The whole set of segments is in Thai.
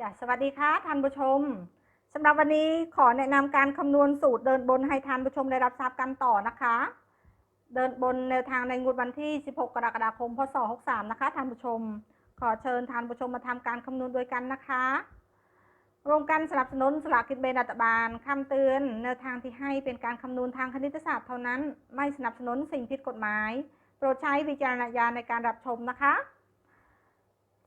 จ้ะสวัสดีค่ะท่านผู้ชมสำหรับวันนี้ขอแนะนำการคำนวณสูตรเดินบนให้ท่านผู้ชมได้รับทราบกันต่อนะคะ เดินบนแนวทางในงวดวันที่ 16 กรกฎาคม พศ 63 นะคะท่านผู้ชม ขอเชิญท่านผู้ชมมาทำการคำนวณด้วยกันนะคะโรงการสนับสนุนสลากกินแบ่งรัฐบาลคำเตือนแนวทางที่ให้เป็นการคำนวณทางคณิตศาสตร์เท่านั้น ไม่สนับสนุนสิ่งผิดกฎหมาย โปรดใช้วิจารณญาณในการรับชมนะคะ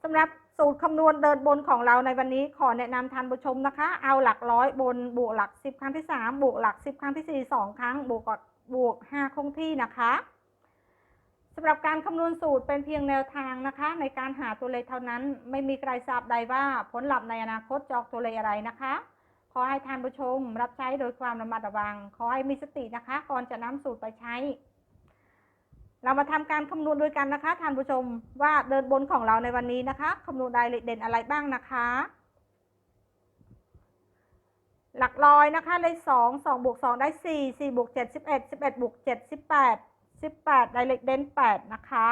สำหรับ สูตรคำนวณเดินบนของเราในวันนี้ขอแนะนำท่านผู้ชมนะคะ เอาหลักร้อยบนบวกหลัก 10 ครั้งที่ 3 บวกหลัก 10 ครั้งที่ 4 2 ครั้ง บวกกับบวก 5 คงที่นะคะสำหรับการคำนวณสูตรเป็นเพียงแนวทางนะคะ ในการหาตัวเลขเท่านั้น ไม่มีใครทราบใดว่าผลลัพธ์ในอนาคตจอกตัวเลขอะไรนะคะ ขอให้ท่านผู้ชมรับใช้โดยความระมัดระวัง ขอให้มีสตินะคะ ก่อนจะนำสูตรไปใช้ เรามาทำการคำนวณด้วยกันนะคะท่านผู้ชมว่าเดินบนของเราในวันนี้นะคะคำนวณรายละเอียดเด่นอะไรบ้างนะคะ หลักร้อยนะคะเลขสองสองบวกสองได้สี่สี่บวกเจ็ดสิบเอ็ดสิบเอ็ดบวกเจ็ดสิบแปดสิบแปดได้เลขเด่นแปดนะคะ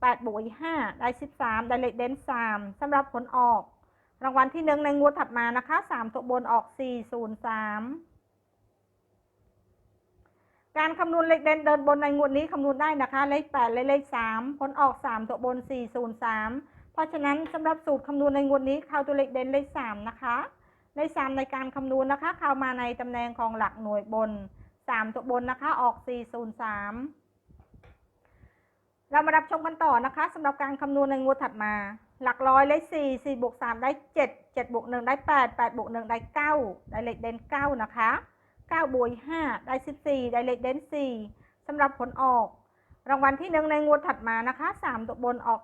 แปดบวกอีกห้าได้สิบสามได้เลขเด่นสามสำหรับผลออก รางวัลที่หนึ่งในงวดถัดมานะคะสามตัวบนออกสี่ศูนย์สาม การคำนวณเลขเด่นเดินบนในงวดนี้คำนวณได้นะคะ เลข8และเลข3ผลออก 3 ตัวบน 403 เพราะฉะนั้นสำหรับสูตรคำนวณในงวดนี้เข้าตัวเลขเด่นเลข3นะคะ เลข3ในการคำนวณนะคะ เข้ามาในตำแหน่งของหลักหน่วยบน 3 ตัวบนนะคะออก 403เรามารับชมกันต่อนะคะสำหรับการคำนวณในงวดถัดมา หลักร้อยเลข4 4บวก3ได้ 7 7บวก1ได้ 8 8บวก1ได้ 9 ได้เลขเด่น9 นะคะ 9บวก5ได้ 14 ได้เลขเด่น4สำหรับผลออก รางวัลที่หนึ่งในงวดถัดมานะคะ 3 ตัวบนออก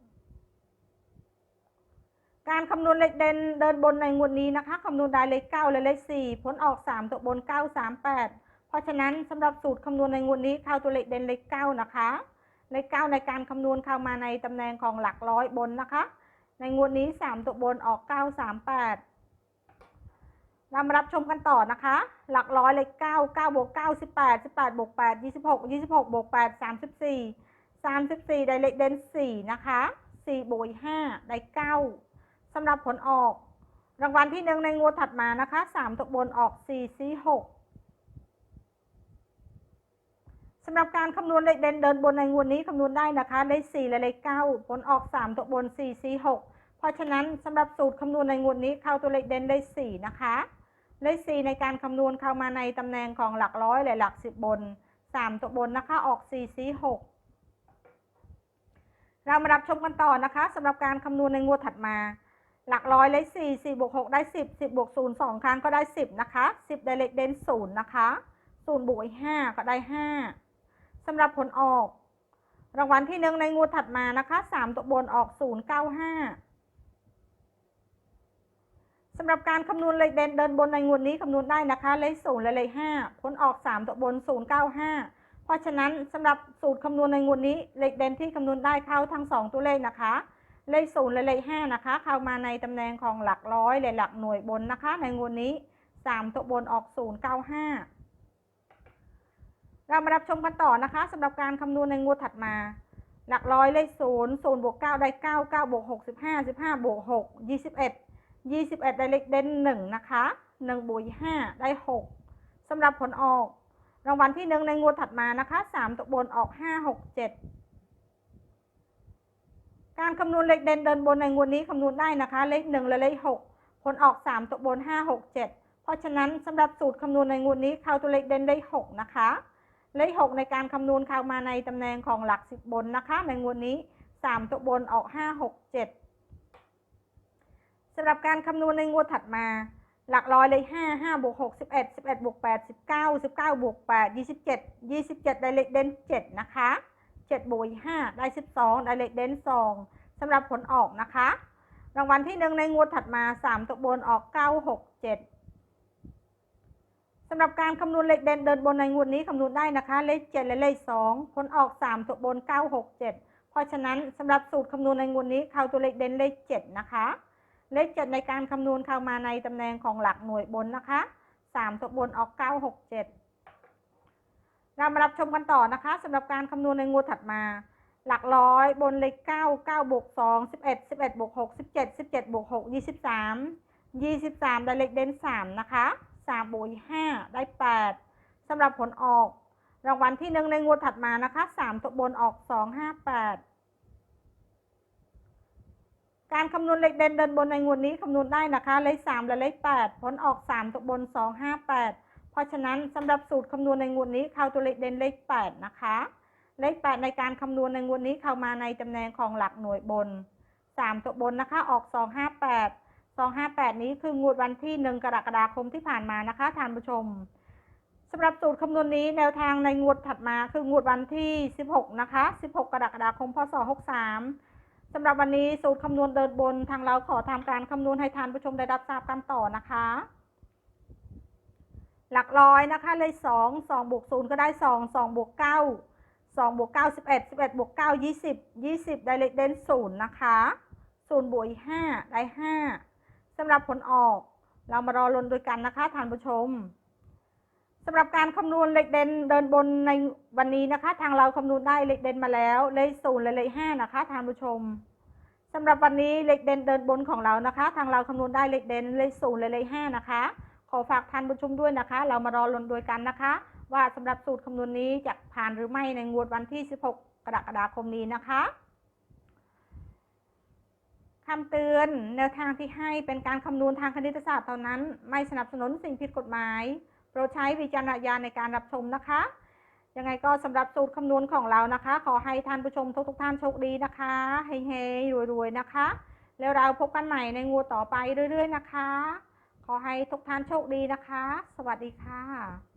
938 การคำนวณเลขเด่นเดินบนในงวดนี้นะคะคำนวณได้เลข9และเลข4ผลออก 3 ตัวบน 938 เพราะฉะนั้นสำหรับสูตรคำนวณในงวดนี้เข้าตัวเลขเด่นเลข9นะคะเลข9ในการคำนวณเข้ามาในตำแหน่งของหลักร้อยบนนะคะ ในงวดนี้ 3 ตัวบนออก 938 เรามารับชมกันต่อนะคะ หลักร้อยเลขเก้าเก้าบวกเก้าสิบแปดสิบแปดบวกแปดยี่สิบหกยี่สิบหกบวกแปดสามสิบสี่สามสิบสี่ได้เลขเด่นสี่นะคะสี่บวกห้าได้เก้าสำหรับผลออก รางวัลที่หนึ่งในงวดถัดมานะคะสามตัวบนออกสี่สี่หกสำหรับการคำนวณเลขเด่นเดินบนในงวดนี้คำนวณได้นะคะเลขสี่และเลขเก้าผลออกสามตัวบนสี่สี่หกเพราะฉะนั้นสำหรับสูตรคำนวณในงวดนี้เข้าตัวเลขเด่นเลขสี่นะคะ เลข4ในการคำนวณเข้ามาในตำแหน่งของหลักร้อยและหลักสิบบน 3 ตัวบนนะคะออก4 4 6เรามารับชมกันต่อนะคะสำหรับการคำนวณในงวดถัดมา หลักร้อยเลข4 4บวก6ได้ 10 10บวก0 2 ครั้งก็ได้ 10 นะคะ 10 ได้เลขเด่น0นะคะ0บวก5ก็ได้ 5สำหรับผลออก รางวัลที่หนึ่งในงวดถัดมานะคะ 3 ตัวบนออก 095 สำหรับการคำนวณเลขเด่นเดินบนในงวดนี้คำนวณได้นะคะ เลขศูนย์และเลขห้าผลออกสามตัวบนศูนย์เก้าห้าเพราะฉะนั้นสำหรับสูตรคำนวณในงวดนี้เลขเด่นที่คำนวณได้เข้าทั้งสองตัวเลขนะคะ เลขศูนย์และเลขห้านะคะ เข้ามาในตำแหน่งของหลักร้อยและหลักหน่วยบนนะคะ ในงวดนี้สามตัวบนออกศูนย์เก้าห้าเรามารับชมกันต่อนะคะสำหรับการคำนวณในงวดถัดมาหลักร้อยเลขศูนย์ศูนย์บวกเก้าได้เก้าเก้าบวกหกสิบห้าสิบห้าบวกหกยี่สิบเอ็ด 21 ได้เลขเด่น1นะคะ1บวก5ได้ 6สำหรับผลออก รางวัลที่ 1 ในงวดถัดมานะคะ 3 ตัวบนออก 5 6 7 การคำนวณเลขเด่นเดินบนในงวดนี้คำนวณได้นะคะ เลข 1 และเลข 6 ผลออก 3 ตัวบน 5 6 7 เพราะฉะนั้นสำหรับสูตรคำนวณในงวดนี้เข้าตัวเลขเด่นได้ 6 นะคะ เลข 6 ในการคำนวณเข้ามาในตำแหน่งของหลัก 10 บนนะคะ ในงวดนี้ 3 ตัวบนออก 5 6 7 สำหรับการคำนวณในงวดถัดมา หลักร้อยเลยห้าห้าบวกหกสิบเอ็ดสิบเอ็ดบวกแปดสิบเก้าสิบเก้าบวกแปดยี่สิบเจ็ดยี่สิบเจ็ดได้เลขเด่นเจ็ดนะคะเจ็ดบวกห้าได้สิบสองได้เลขเด่นสองสำหรับผลออกนะคะ รางวัลที่หนึ่งในงวดถัดมาสามตัวบนออกเก้าหกเจ็ดสำหรับการคำนวณเลขเด่นเดินบนในงวดนี้คำนวณได้นะคะ เลขเจ็ดและเลขสองผลออกสามตัวบนเก้าหกเจ็ดเพราะฉะนั้นสำหรับสูตรคำนวณในงวดนี้เข้าตัวเลขเด่นเลขเจ็ดนะคะ เลขเจ็ดในการคำนวณเข้ามาในตำแหน่งของหลักหน่วยบนนะคะสามตัวบนออกเก้าหกเจ็ดเรามารับชมกันต่อนะคะสำหรับการคำนวณในงวดถัดมา หลักร้อยบนเลขเก้าเก้าบวกสองสิบเอ็ดสิบเอ็ดบวกหกสิบเจ็ดสิบเจ็ดบวกหกยี่สิบสามยี่สิบสามได้เลขเด่นสามนะคะสามบวกห้าได้แปดสำหรับผลออก รางวัลที่หนึ่งในงวดถัดมานะคะสามตัวบนออกสองห้าแปด การคำนวณเลขเด่นเดินบนในงวดนี้คำนวณได้นะคะเลขสามและเลขแปดผลออกสามตัวบนสองห้าแปดเพราะฉะนั้นสำหรับสูตรคำนวณในงวดนี้เข้าตัวเลขเด่นเลขแปดนะคะ เลขแปดในการคำนวณในงวดนี้เข้ามาในตำแหน่งของหลักหน่วยบนสามตัวบนนะคะออกสองห้าแปดสองห้าแปดนี้คืองวดวันที่หนึ่งกรกฎาคมที่ผ่านมานะคะท่านผู้ชมสำหรับสูตรคำนวณนี้แนวทางในงวดถัดมาคืองวดวันที่ 16 นะคะ 16 กรกฎาคม พศ 63 สำหรับวันนี้สูตรคำนวณเดินบนทางเราขอทำการคำนวณให้ท่านผู้ชมได้รับทราบกันต่อนะคะ หลักร้อยนะคะเลข2 2บวก0ก็ได้ 2 2บวก9 2บวก9 11 11บวก9 20 20 ได้เลขเด่น0นะคะ0บวกอีก5ได้ 5สำหรับผลออก เรามารอลุ้นด้วยกันนะคะท่านผู้ชม สำหรับการคำนวณเลขเด่นเดินบนในวันนี้นะคะ ทางเราคำนวณได้เลขเด่นมาแล้วเลขศูนย์และเลขห้านะคะทานผู้ชมสำหรับวันนี้เลขเด่นเดินบนของเรานะคะ ทางเราคำนวณได้เลขเด่นเลขศูนย์และเลขห้านะคะ ขอฝากท่านผู้ชมด้วยนะคะ เรามารอลุ้นด้วยกันนะคะ ว่าสำหรับสูตรคำนวณนี้จะผ่านหรือไม่ในงวดวันที่ 16 กรกฎาคมนี้นะคะคำเตือนแนวทางที่ให้เป็นการคำนวณทางคณิตศาสตร์เท่านั้น ไม่สนับสนุนสิ่งผิดกฎหมาย โปรดใช้วิจารณญาณในการรับชมนะคะ ยังไงก็สำหรับสูตรคำนวณของเรานะคะ ขอให้ท่านผู้ชมทุกทุกๆท่านโชคดีนะคะเฮงๆรวยๆนะคะ แล้วเราพบกันใหม่ในงูต่อไปเรื่อย ๆ นะคะ ขอให้ทุกท่านโชคดีนะคะ สวัสดีค่ะ